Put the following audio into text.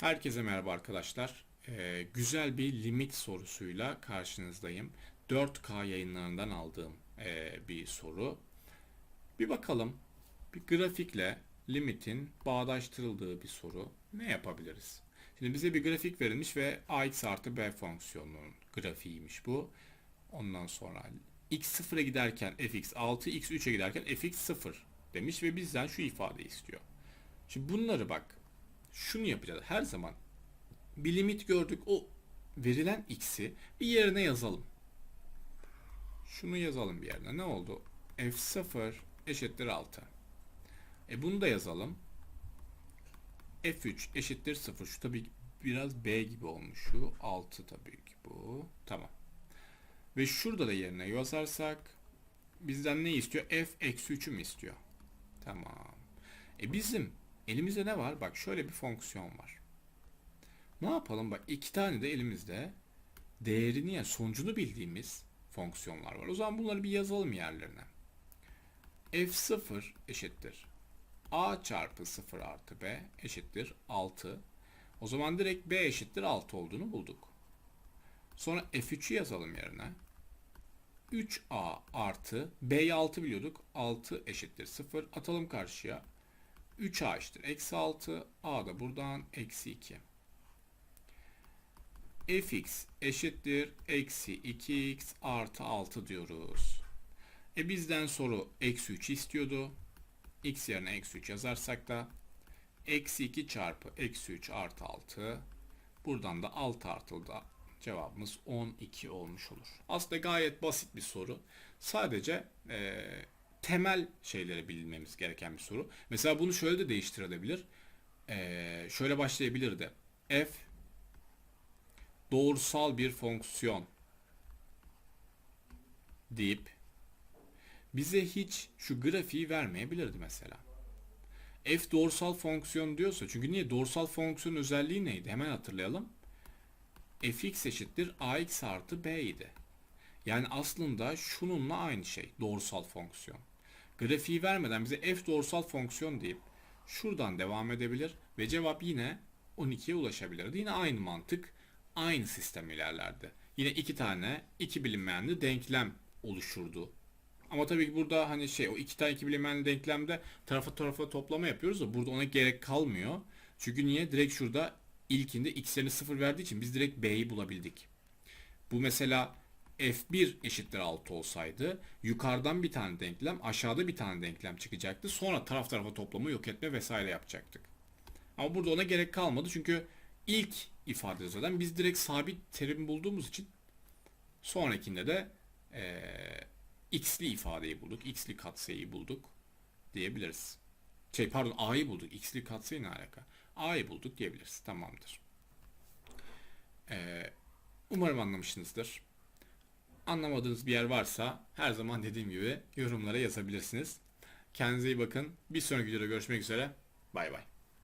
Herkese merhaba arkadaşlar. Ee, güzel bir limit sorusuyla karşınızdayım. 4K yayınlarından aldığım ee, bir soru. Bir bakalım. Bir grafikle limitin bağdaştırıldığı bir soru. Ne yapabiliriz? Şimdi bize bir grafik verilmiş ve ax artı b fonksiyonunun grafiğiymiş bu. Ondan sonra x 0'a giderken fx 6, x 3'e giderken fx 0 demiş ve bizden şu ifadeyi istiyor. Şimdi bunları bak şunu yapacağız. Her zaman bir limit gördük. O verilen x'i bir yerine yazalım. Şunu yazalım bir yerine. Ne oldu? f0 eşittir 6. E bunu da yazalım. f3 eşittir 0. Şu tabii biraz b gibi olmuş. Şu 6 tabii ki bu. Tamam. Ve şurada da yerine yazarsak bizden ne istiyor? f eksi 3'ü mü istiyor? Tamam. E bizim elimizde ne var? Bak şöyle bir fonksiyon var. Ne yapalım? Bak iki tane de elimizde değerini yani sonucunu bildiğimiz fonksiyonlar var. O zaman bunları bir yazalım yerlerine. f0 eşittir a çarpı 0 artı b eşittir 6. O zaman direkt b eşittir 6 olduğunu bulduk. Sonra f3'ü yazalım yerine. 3a artı b'yi 6 biliyorduk. 6 eşittir 0. Atalım karşıya. 3a eşittir eksi 6. a da buradan eksi 2. fx eşittir eksi 2x artı 6 diyoruz. E bizden soru eksi 3 istiyordu. x yerine eksi 3 yazarsak da eksi 2 çarpı eksi 3 artı 6. Buradan da 6 artı da cevabımız 12 olmuş olur. Aslında gayet basit bir soru. Sadece e, temel şeyleri bilmemiz gereken bir soru. Mesela bunu şöyle de değiştirebilir. E, şöyle başlayabilirdi. F doğrusal bir fonksiyon deyip bize hiç şu grafiği vermeyebilirdi mesela. F doğrusal fonksiyon diyorsa çünkü niye doğrusal fonksiyon özelliği neydi? Hemen hatırlayalım fx eşittir ax artı b idi. Yani aslında şununla aynı şey doğrusal fonksiyon. Grafiği vermeden bize f doğrusal fonksiyon deyip şuradan devam edebilir ve cevap yine 12'ye ulaşabilirdi. Yine aynı mantık, aynı sistem ilerlerdi. Yine iki tane iki bilinmeyenli denklem oluşurdu. Ama tabii ki burada hani şey o iki tane iki bilinmeyenli denklemde tarafa tarafa toplama yapıyoruz da burada ona gerek kalmıyor. Çünkü niye? Direkt şurada ilkinde x'lerini 0 verdiği için biz direkt b'yi bulabildik. Bu mesela f1 eşittir 6 olsaydı yukarıdan bir tane denklem aşağıda bir tane denklem çıkacaktı. Sonra taraf tarafa toplama yok etme vesaire yapacaktık. Ama burada ona gerek kalmadı çünkü ilk ifade zaten biz direkt sabit terim bulduğumuz için sonrakinde de e, x'li ifadeyi bulduk. x'li katsayıyı bulduk diyebiliriz. Şey pardon a'yı bulduk. x'li katsayı ne alaka? a'yı bulduk diyebiliriz. Tamamdır. Ee, umarım anlamışsınızdır. Anlamadığınız bir yer varsa her zaman dediğim gibi yorumlara yazabilirsiniz. Kendinize iyi bakın. Bir sonraki videoda görüşmek üzere. Bay bay.